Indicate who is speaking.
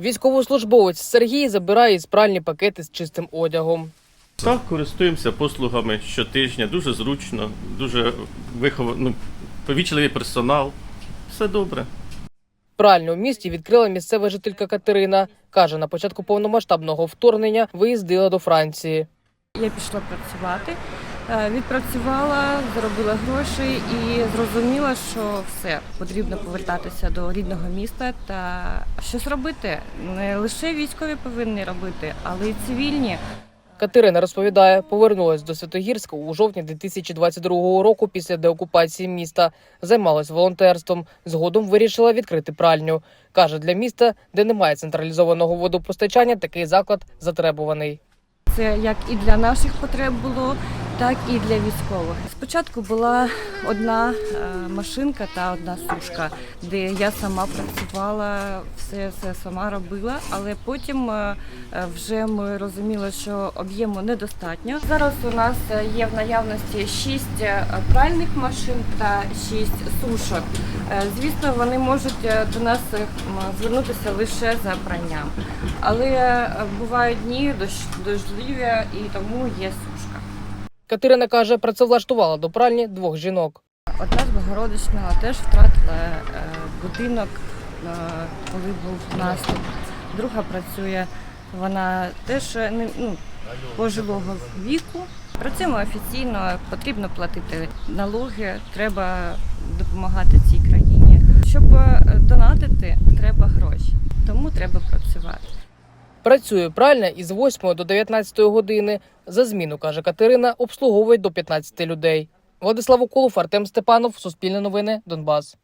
Speaker 1: Військовослужбовець Сергій забирає із пральні пакети з чистим одягом.
Speaker 2: Так, користуємося послугами щотижня, дуже зручно, дуже виховано, ну, повічливий персонал. Все добре.
Speaker 1: Пральню в місті відкрила місцева жителька Катерина. Каже, на початку повномасштабного вторгнення виїздила до Франції.
Speaker 3: Я пішла працювати, е, відпрацювала, заробила гроші і зрозуміла, що все потрібно повертатися до рідного міста та щось робити. Не лише військові повинні робити, але й цивільні.
Speaker 1: Катерина розповідає, повернулась до Святогірська у жовтні 2022 року після деокупації міста. Займалась волонтерством. Згодом вирішила відкрити пральню. Каже, для міста, де немає централізованого водопостачання, такий заклад затребуваний.
Speaker 3: Це як і для наших потреб було, так і для військових. Спочатку була одна е, машинка та одна сушка, де я сама працювала, все, все сама робила, але потім е, е, вже ми розуміли, що об'єму недостатньо. Зараз у нас є в наявності 6 пральних машин та 6 сушок. Звісно, вони можуть до нас звернутися лише за пранням. Але бувають дні дощ- дощливі і тому є сушка.
Speaker 1: Катерина каже, працевлаштувала до пральні двох жінок.
Speaker 3: Одна з Богородичного теж втратила е, будинок, е, коли був наступ. Друга працює, вона теж е, ну, пожилого віку. Працюємо офіційно, потрібно платити налоги, треба допомагати цій країні. Щоб донатити, треба гроші, тому треба працювати.
Speaker 1: Працює пральня із 8 до 19 години. За зміну, каже Катерина, обслуговують до 15 людей. Владислав Уколов, Артем Степанов, Суспільне новини, Донбас.